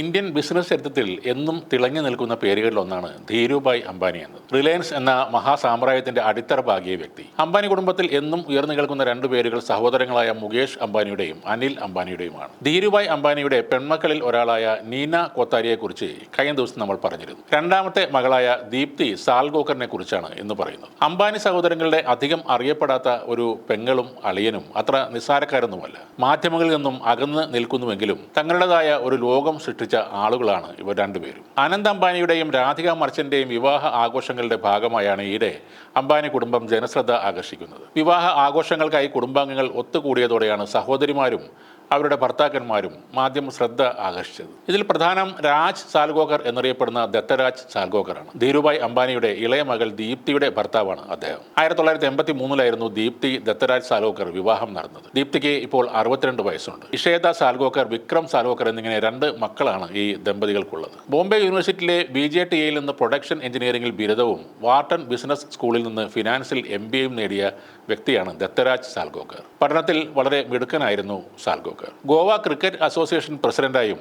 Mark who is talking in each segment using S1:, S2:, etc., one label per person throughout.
S1: Indian business ചരിത്രത്തിൽ എന്നും തിളങ്ങി നിൽക്കുന്ന പേരുകളിലൊന്നാണ് ധീരുഭായ് അംബാനി എന്നത്. റിലയൻസ് എന്ന മഹാസാമ്രാജ്യത്തിന്റെ അടിത്തറ പാകിയ വ്യക്തി. അംബാനി കുടുംബത്തിൽ എന്നും ഉയർന്നു കേൾക്കുന്ന രണ്ട് പേരുകൾ സഹോദരങ്ങളായ മുകേഷ് അംബാനിയുടെയും അനിൽ അംബാനിയുടെയുമാണ്. ധീരുഭായ് അംബാനിയുടെ പെൺമക്കളിൽ ഒരാളായ നീന കോത്താരിയെക്കുറിച്ച് കഴിഞ്ഞ ദിവസം നമ്മൾ പറഞ്ഞിരുന്നു. രണ്ടാമത്തെ മകളായ ദീപ്തി സാൽഗോക്കറിനെ കുറിച്ചാണ് എന്ന് പറയുന്നത്. അംബാനി സഹോദരങ്ങളുടെ അധികം അറിയപ്പെടാത്ത ഒരു പെങ്ങളും അളിയനും അത്ര നിസ്സാരക്കാരൊന്നുമല്ല. മാധ്യമങ്ങളിൽ നിന്നും അകന്ന് നിൽക്കുന്നുവെങ്കിലും തങ്ങളുടേതായ ഒരു ലോകം സൃഷ്ടിച്ച ആളുകളാണ് ഇവർ രണ്ടുപേരും. അനന്ത് അംബാനിയുടെയും രാധിക മർച്ചന്റെയും വിവാഹ ആഘോഷങ്ങളുടെ ഭാഗമായാണ് ഈയിടെ അംബാനി കുടുംബം ജനശ്രദ്ധ ആകർഷിക്കുന്നത്. വിവാഹ ആഘോഷങ്ങൾക്കായി കുടുംബാംഗങ്ങൾ ഒത്തുകൂടിയതോടെയാണ് സഹോദരിമാരും അവരുടെ ഭർത്താക്കന്മാരും മാധ്യമ ശ്രദ്ധ ആകർഷിച്ചത്. ഇതിൽ പ്രധാനം രാജ് സാൽഗോകർ എന്നറിയപ്പെടുന്ന ദത്തരാജ് സാൽഗോകറാണ് ധീരുഭായ് അംബാനിയുടെ ഇളയ മകൾ ദീപ്തിയുടെ ഭർത്താവാണ് അദ്ദേഹം. ആയിരത്തി തൊള്ളായിരത്തി എൺപത്തി മൂന്നിലായിരുന്നു ദീപ്തി ദത്തരാജ് സാൽഗോക്കർ വിവാഹം നടന്നത്. ദീപ്തിക്ക് ഇപ്പോൾ അറുപത്തിരണ്ട് വയസ്സുണ്ട്. ഇഷേത സാൽഗോക്കർ വിക്രം സാൽഗോക്കർ എന്നിങ്ങനെ രണ്ട് മക്കളാണ് ഈ ദമ്പതികൾക്കുള്ളത്. ബോംബെ യൂണിവേഴ്സിറ്റിയിലെ ബി ജെ ടി എയിൽ നിന്ന് പ്രൊഡക്ഷൻ എഞ്ചിനീയറിംഗിൽ ബിരുദവും വാർട്ടൺ ബിസിനസ് സ്കൂളിൽ നിന്ന് ഫിനാൻസിൽ എം നേടിയ വ്യക്തിയാണ് ദത്തരാജ് സാൽഗോക്കർ. പഠനത്തിൽ വളരെ മിടുക്കനായിരുന്നു സാൽഗോക്കർ. ഗോവ ക്രിക്കറ്റ് അസോസിയേഷൻ പ്രസിഡന്റായും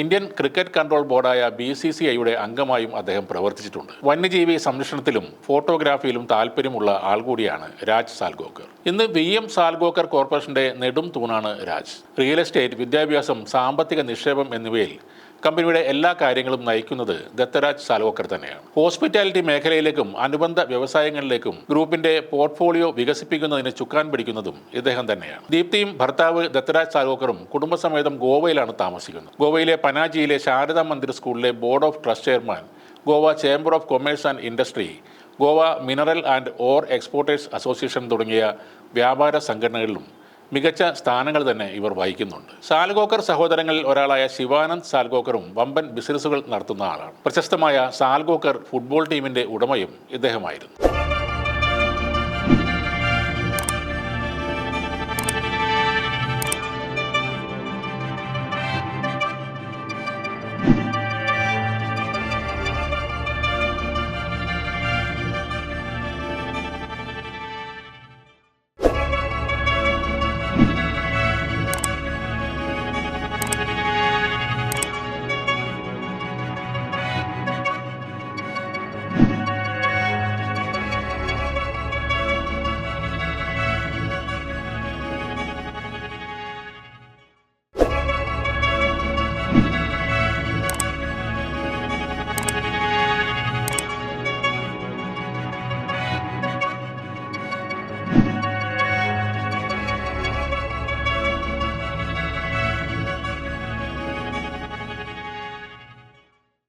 S1: ഇന്ത്യൻ ക്രിക്കറ്റ് കൺട്രോൾ ബോർഡായ ബി സി സി ഐയുടെ അംഗമായും അദ്ദേഹം പ്രവർത്തിച്ചിട്ടുണ്ട്. വന്യജീവി സംരക്ഷണത്തിലും ഫോട്ടോഗ്രാഫിയിലും താല്പര്യമുള്ള ആൾ കൂടിയാണ് രാജ് സാൽഗോക്കർ. ഇന്ന് വി എം സാൽഗോക്കർ കോർപ്പറേഷന്റെ നെടും തൂണാണ് രാജ്. റിയൽ എസ്റ്റേറ്റ് വിദ്യാഭ്യാസം സാമ്പത്തിക നിക്ഷേപം എന്നിവയിൽ കമ്പനിയുടെ എല്ലാ കാര്യങ്ങളും നയിക്കുന്നത് ദത്തരാജ് സാലോക്കർ തന്നെയാണ്. ഹോസ്പിറ്റാലിറ്റി മേഖലയിലേക്കും അനുബന്ധ വ്യവസായങ്ങളിലേക്കും ഗ്രൂപ്പിന്റെ പോർട്ട്ഫോളിയോ വികസിപ്പിക്കുന്നതിന് ചുക്കാൻ പിടിക്കുന്നതും ഇദ്ദേഹം തന്നെയാണ്. ദീപ്തിയും ഭർത്താവ് ദത്തരാജ് സാലോക്കറും കുടുംബസമേതം ഗോവയിലാണ് താമസിക്കുന്നത്. ഗോവയിലെ പനാജിയിലെ ശാരദ മന്ദിർ സ്കൂളിലെ board of trust chairman Goa chamber of commerce and industry Goa mineral and ore exporters association തുടങ്ങിയ വ്യാപാര സംഘടനകളിലും മികച്ച സ്ഥാനങ്ങൾ തന്നെ ഇവർ വഹിക്കുന്നുണ്ട്. സാൽഗോക്കർ സഹോദരങ്ങളിൽ ഒരാളായ ശിവാനന്ദ് സാൽഗോക്കറും വമ്പൻ ബിസിനസ്സുകൾ നടത്തുന്ന ആളാണ്. പ്രശസ്തമായ സാൽഗോക്കർ ഫുട്ബോൾ ടീമിന്റെ ഉടമയും ഇദ്ദേഹമായിരുന്നു.